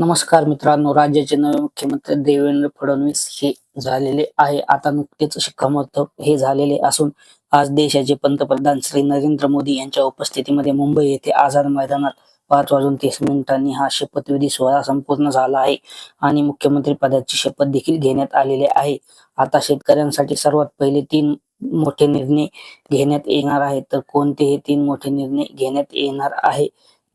नमस्कार मित्रांनो राज्याचे नवे मुख्यमंत्री देवेंद्र फडणवीस हे झालेले आहे. आता नुकतेच शिक्कामोर्तब हे झालेले असून आज देशाचे पंतप्रधान श्री नरेंद्र मोदी यांच्या उपस्थितीमध्ये मुंबई येथे आझाद मैदानात पाच वाजून तीस मिनिटांनी हा शपथविधी सोहळा संपूर्ण झाला आहे आणि मुख्यमंत्री पदाची शपथ देखील घेण्यात आलेली आहे. आता शेतकऱ्यांसाठी सर्वात पहिले तीन मोठे निर्णय घेण्यात येणार आहेत. तर कोणते हे तीन मोठे निर्णय घेण्यात येणार आहे?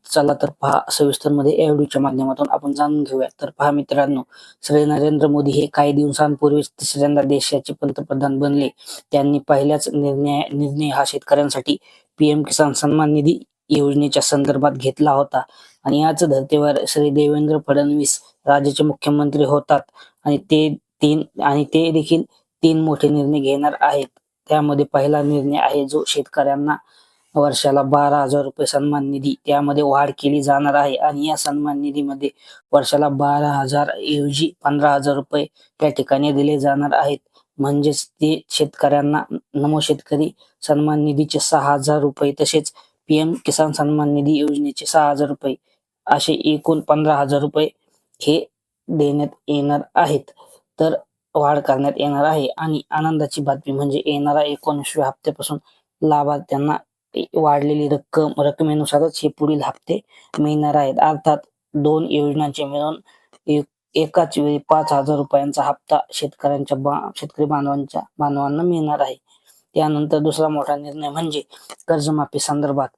चला तर पहा सविस्तरमध्ये या व्हिडिओच्या माध्यमातून आपण जाणून घेऊया तर पहा मित्रांनो श्री नरेंद्र मोदी हे काही दिवसांपूर्वीच तिसऱ्यांदा देशाचे पंतप्रधान बनले. त्यांनी पहिल्याच निर्णय निर्णय हा शेतकऱ्यांसाठी पीएम किसान सन्मान निधी योजनेच्या संदर्भात घेतला होता. आणि याच धर्तीवर श्री देवेंद्र फडणवीस राज्याचे मुख्यमंत्री होतात. आणि ते तीन आणि ते देखील तीन मोठे निर्णय घेणार आहेत. त्यामध्ये पहिला निर्णय आहे जो शेतकऱ्यांना वर्षाला बारा हजार रुपये सन्मान निधी त्यामध्ये वाढ केली जाणार आहे. आणि या सन्मान निधीमध्ये वर्षाला बारा हजार ऐवजी पंधरा हजार रुपये त्या ठिकाणी दिले जाणार आहेत. म्हणजेच ते शेतकऱ्यांना नमो शेतकरी सन्मान निधीचे सहा हजार रुपये तसेच पीएम किसान सन्मान निधी योजनेचे सहा हजार रुपये असे एकूण पंधरा हजार रुपये हे देण्यात येणार आहेत. तर वाढ करण्यात येणार आहे. आणि आनंदाची बातमी म्हणजे येणारा एकोणीसव्या हप्त्यापासून लाभार्थ्यांना वाढलेली रक्कम रकमेनुसारच हे पुढील हप्ते मिळणार आहेत. अर्थात दोन योजनांचे मिळून एकाच वेळी पाच हजार रुपयांचा हप्ता शेतकऱ्यांच्या बा शेतकरी बांधवांच्या बांधवांना मिळणार आहे. त्यानंतर दुसरा मोठा निर्णय म्हणजे कर्जमाफी संदर्भात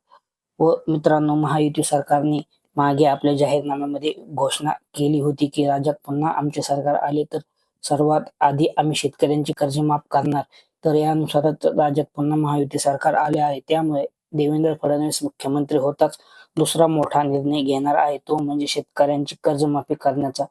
व मित्रांनो महायुती सरकारने मागे आपल्या जाहीरनाम्यामध्ये घोषणा केली होती की राज्यात पुन्हा आमचे सरकार आले तर सर्वात आधी आम्ही शेतकऱ्यांची कर्ज माफ करणार. तर यानुसारच राज्यात पुन्हा महायुती सरकार आले आहे. त्यामुळे देवेंद्र फडणवीस मुख्यमंत्री होताच दुसरा मोठा निर्णय घेणार आहे. तो म्हणजे शेतकऱ्यांची कर्जमाफी करण्याचा.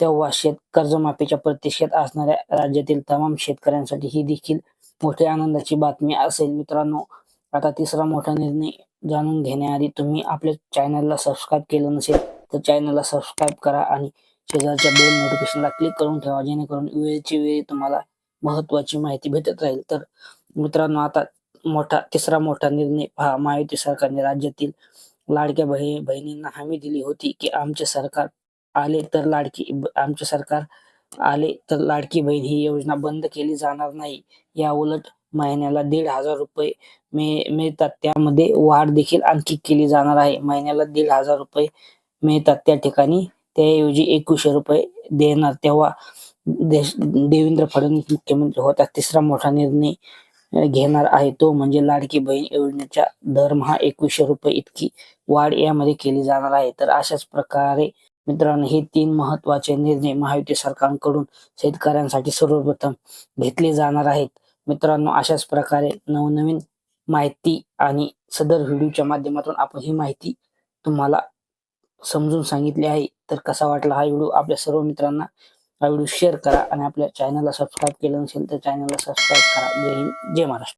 तेव्हा शेत कर्जमाफीच्या प्रतीक्षेत असणाऱ्या राज्यातील तमाम शेतकऱ्यांसाठी ही देखील मोठ्या आनंदाची बातमी असेल. मित्रांनो आता तिसरा मोठा निर्णय जाणून घेण्याआधी तुम्ही आपल्या चॅनलला सबस्क्राईब केलं नसेल तर चॅनलला सबस्क्राईब करा आणि शेजारच्या बेल नोटिफिकेशनला क्लिक करून ठेवा जेणेकरून वेळची वेळी तुम्हाला महत्वाची माहिती भेटत राहील. तर मित्रांनो आता मोठा तिसरा मोठा निर्णय पहा. महायुती सरकारने राज्यातील लाडक्या बहिणी बहिणींना हमी दिली होती की आमचे सरकार आले तर लाडकी आमचे सरकार आले तर लाडकी बहीण ही योजना बंद केली जाणार नाही. या उलट महिन्याला दीड हजार रुपये मिळतात. त्यामध्ये वाढ देखील आणखी केली जाणार आहे. महिन्याला दीड हजार रुपये मिळतात. त्या ठिकाणी त्याऐवजी एकवीसशे रुपये देणार. तेव्हा देश देवेंद्र फडणवीस मुख्यमंत्री होता तिसरा मोठा निर्णय घेणार आहे तो म्हणजे लाडकी बहीण योजनेच्या दरमहा एकवीसशे रुपये इतकी वाढ यामध्ये केली जाणार आहे. तर अशाच प्रकारे मित्रांनो हे तीन महत्त्वाचे निर्णय महायुती सरकारकडून शेतकऱ्यांसाठी सर्वप्रथम घेतले जाणार आहेत. मित्रांनो अशाच प्रकारे नवनवीन माहिती आणि सदर व्हिडिओच्या माध्यमातून आपण ही माहिती तुम्हाला समजून सांगितली आहे. तर कसा वाटला हा व्हिडिओ आपल्या सर्व मित्रांना? हा व्हिडिओ शेअर करा आणि आपल्या चॅनलला सबस्क्राईब केलं नसेल तर चॅनलला सबस्क्राईब करा. जय हिंद जय महाराष्ट्र.